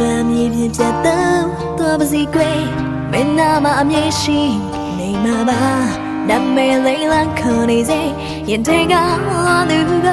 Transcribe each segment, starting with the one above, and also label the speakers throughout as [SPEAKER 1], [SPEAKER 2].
[SPEAKER 1] ပန်းမြေပြင်ပြတ်တော့သွားပါစီကွယ်မင်းနာမအမြင်ရှိနေမှာပါနမေလေးလန်းခေါ်နေစေရင်ထဲကလာသူက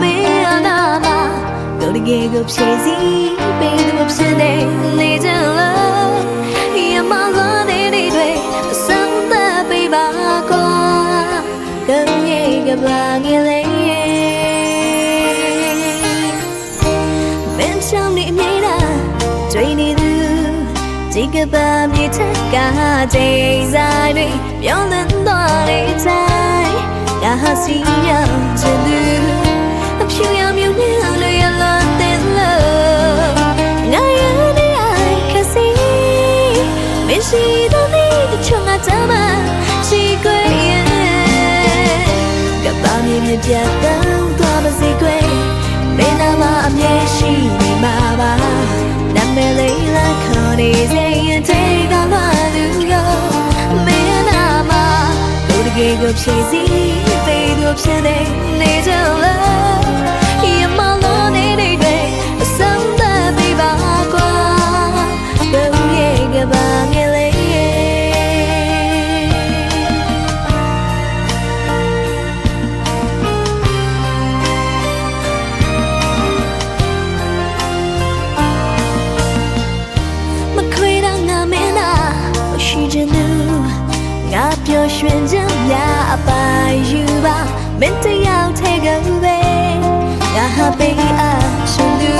[SPEAKER 1] မင်းအနာမကိုတကယ်ကိုဖြည့်စည်းပေးသူဖြစ်နေနေကြလားရမလာတဲ့တွေအစမ်းသက်ပေးပါကွာကံရဲ့ကဘာငယ်လေး ကဘာမြေထက်ကချိန်ဆိုင်တွေပြောင်းလဲသွားတဲ့တိုင်းငါဟာစီရောက်ချင်သူအဖြူရောင်မြူနေလို့ရလာတဲ့လို့ငါရတဲ့အိုင်ခစီမရှိတော့ဒီချွန်ငါတမရှိခွေရဲ့ကဘာမြေပြတ်တော့သွားပါစေခွေမင်းနာမအမြဲရှိနေမှာပါနာမည်လေးလာခေါ် နေစေရင်တေကလာသူရောမင်းနာမကိုတကယ်ကိုဖြည့်စည်းပေးသူဖြစ်နေနေကြလားရမလို့နေ ရွှင်ခြင်းများအပိုင်ယူပါမင်းတယောက်ထဲကပဲငါဟာပေးအားရှင်သူ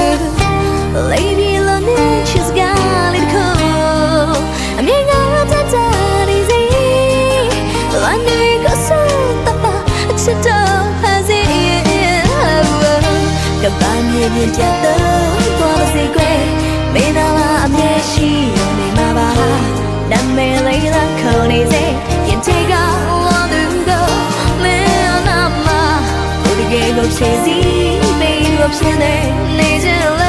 [SPEAKER 1] လေးပြေလို့နေချစ်ကလေးကိုအမြင်ငါတတ်တာနေစီလာနေကိုစတပါချစ်တော့ဟာစီကဘာမြေမြင်ကြတော့သွားစီကွယ်မင်းနာအမြဲရှိနေမှာပါနာမည်လေးလာ 제가 원하는 거내 하나만 우리게 없이 집에 없이 내 내질래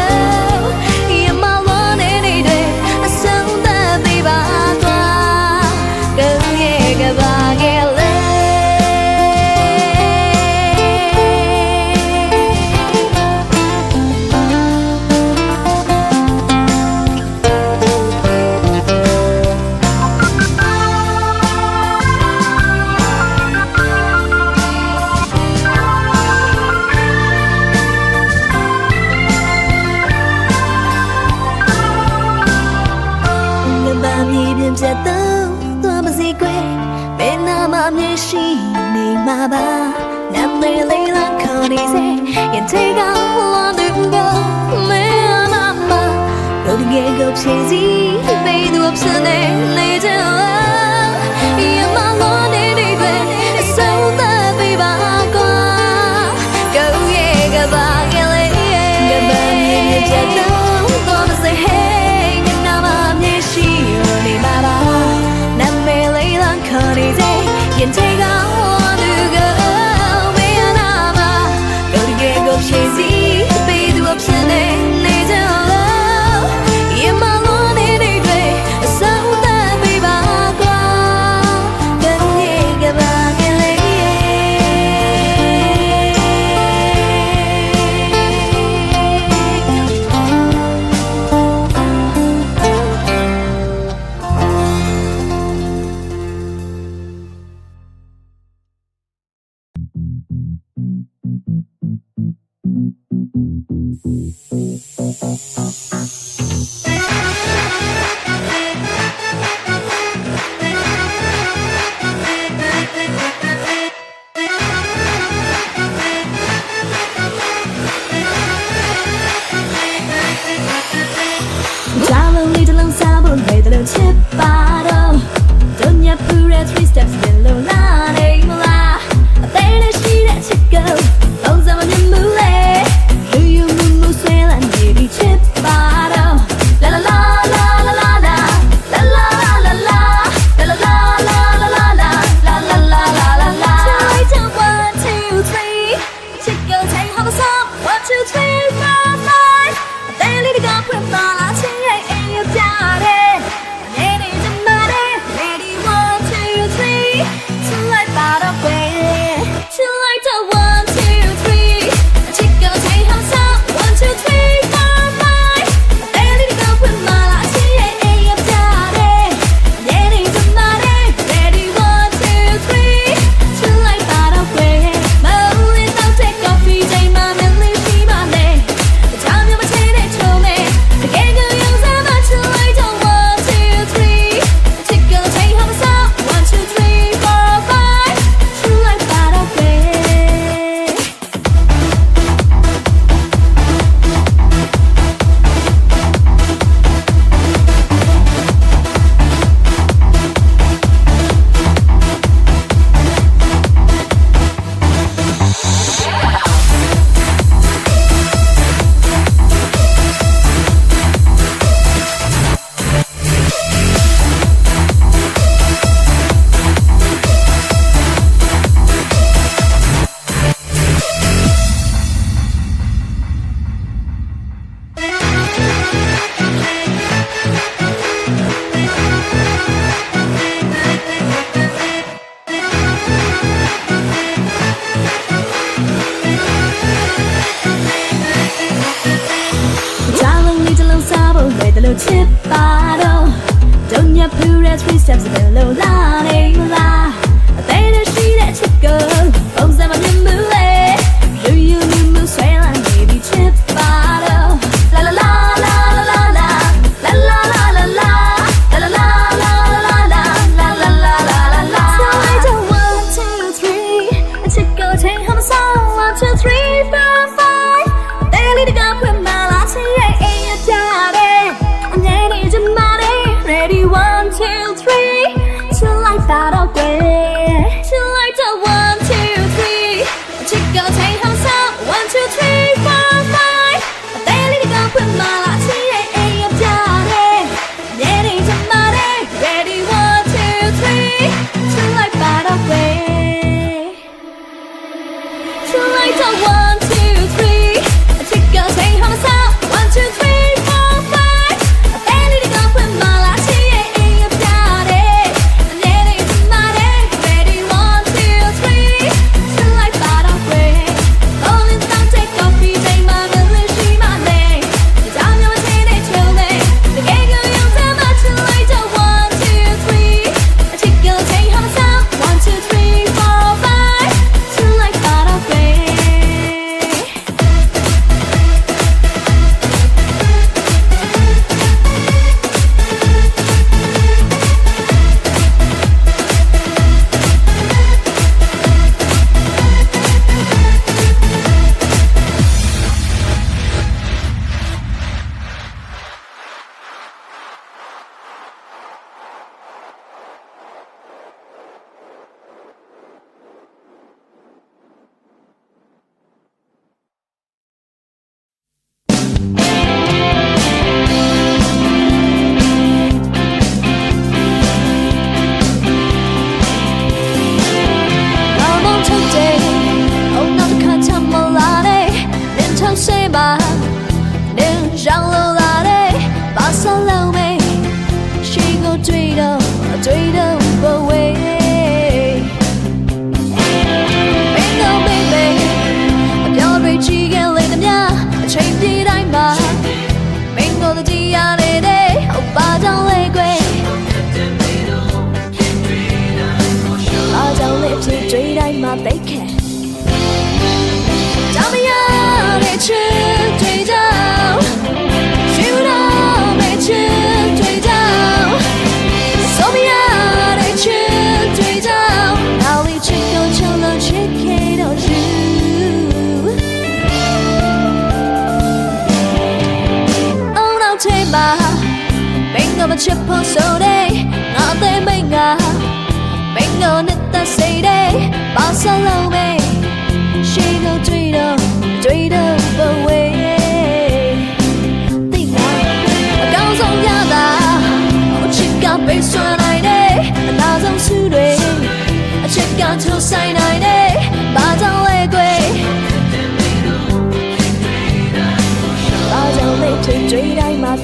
[SPEAKER 1] မအမြင်ရှိနေမှာပါနာမည်လေးလာခေါ်နေစေရင်ထဲကလာသူကမင်းနာမကိုတကယ်ကိုဖြည့်စည်းပေးသူအဖြစ်နဲ့နေကြလား take a.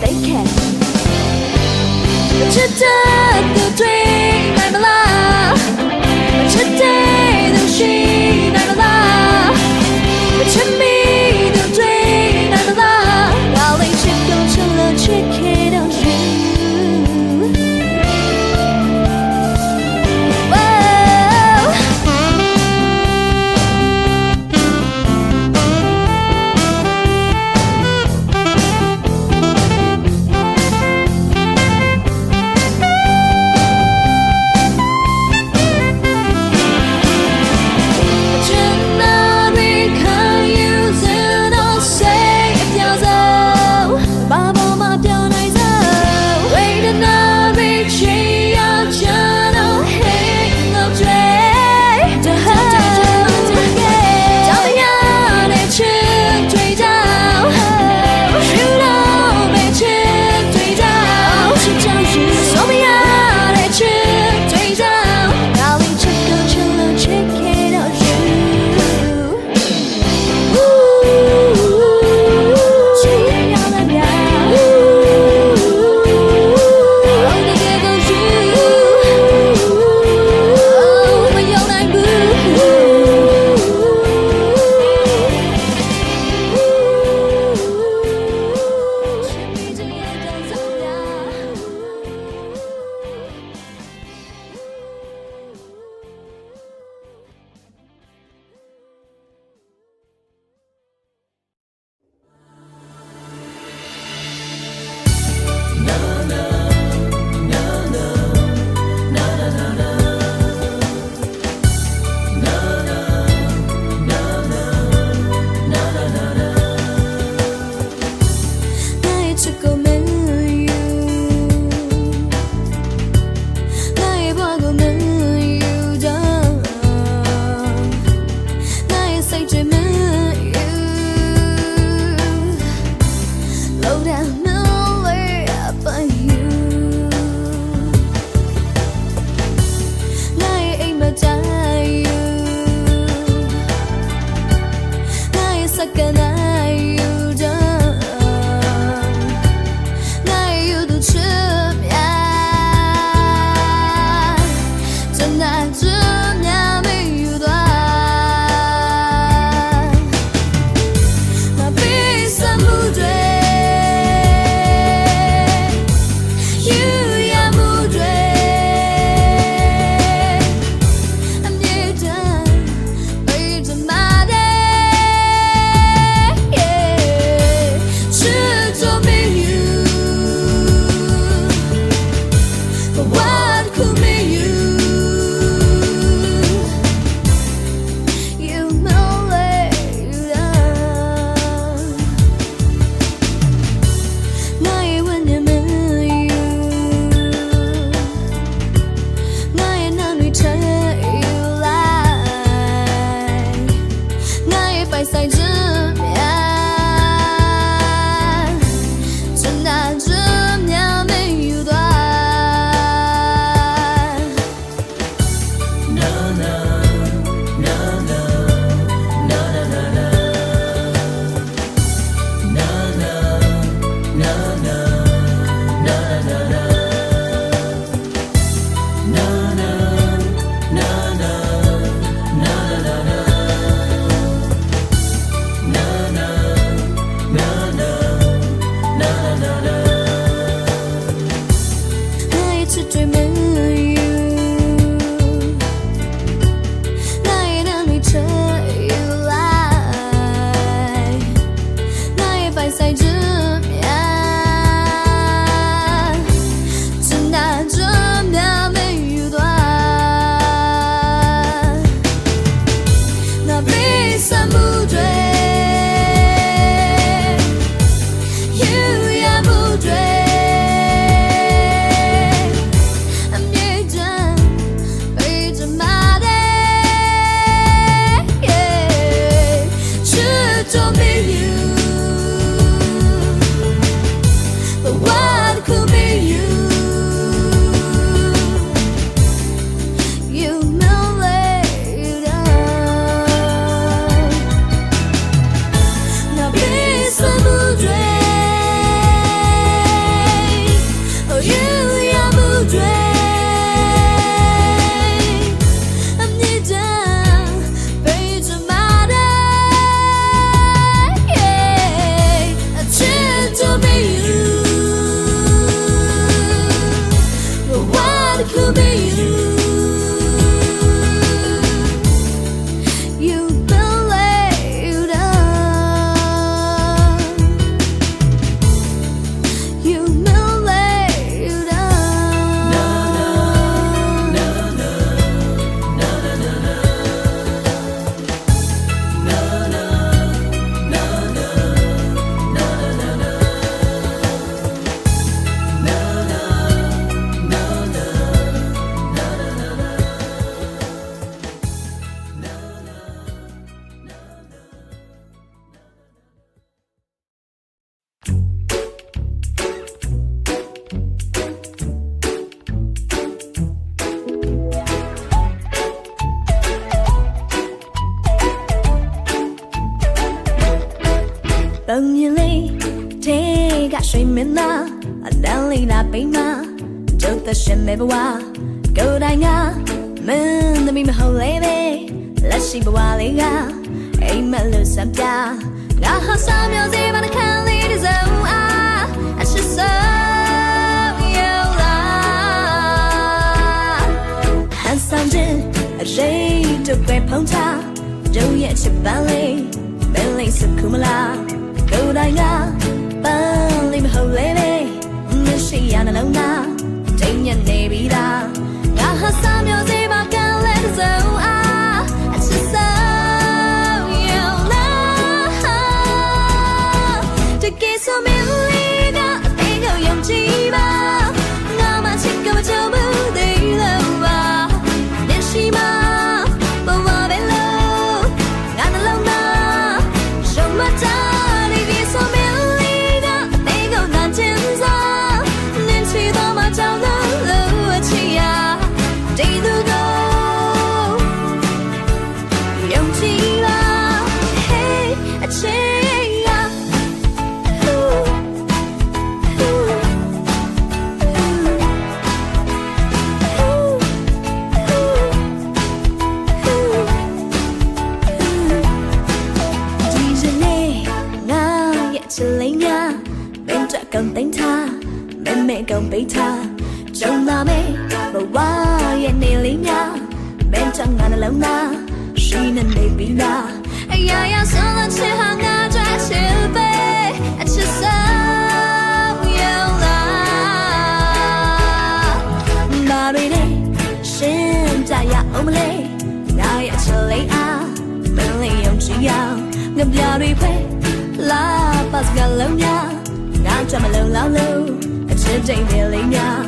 [SPEAKER 1] they can. But you took the dream. 白塞之 ဒုတ်သရှင်မဲဘဝကိုယ်တိုင်ကမင်းသမီးမဟုတ်လေပဲလက်ရှိဘဝလေးကအိမ်မလို့စံပြငါဟာစာမျိုးစီမနှခမ်းလေးတစ်စုံအားအချစ်ဆုံးရောက်လာ handsome ခြင်းအရေးတို့ပဲဖုံးချဒုံရဲ့ချစ်ပန်းလေးမင်းလေးစကူမလားကိုယ်တိုင်ကပန်းလေးမဟုတ်လေပဲမရှိရနှလုံးသားတင်း ညက်နေပြီလားငါဟာစာမျိုးစေးပါကလည်းတစ်စုံအားအချစ်ဆုံးရောက်လာတကယ်ဆိုမင်းလေးကအသေးကိုယုံကြည် မင်းမဲကုန်ပိတ်ထားကြုံလာမယ်ဘဝရဲ့နေလေးများမင်းတက်ငါနှလုံးသားရှိနေနေပြီလားအရာရာဆုံးတဲ့ချစ်ဟာငါကြွချစ်ပဲအချစ်ဆုံးရောက်လာနာရီနဲ့ရှင်ကြရအောင်မလဲငါရဲ့ချစ်လေးအားမင်းလေးယုံကြည်ရအောင်ငါပြရီပဲလာပတ်ကလုံးများငါကြမလုံးလောက်လို့ အချစ်တိမ်နေလေးများ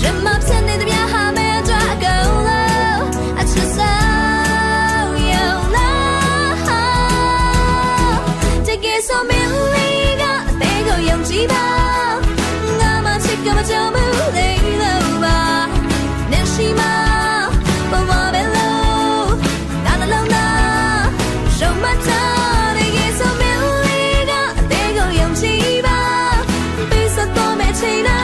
[SPEAKER 1] ရမပ်စနေတဲ့များဟာမဲကြအကုန်လို့အချစ်ဆုံးရောက်လာတကယ်ဆိုမင်းလေးကအသေးကိုယုံကြည်ပါငါမှချစ်ကမကြမှုသေးလို့ပါနေရှိမှာဘဝပဲလို့ငါနှလုံးသားရှုံးမတာတကယ်ဆိုမင်းလေးကအသေးကိုယုံကြည်ပါပြီးစတော့မဲ့ချိန်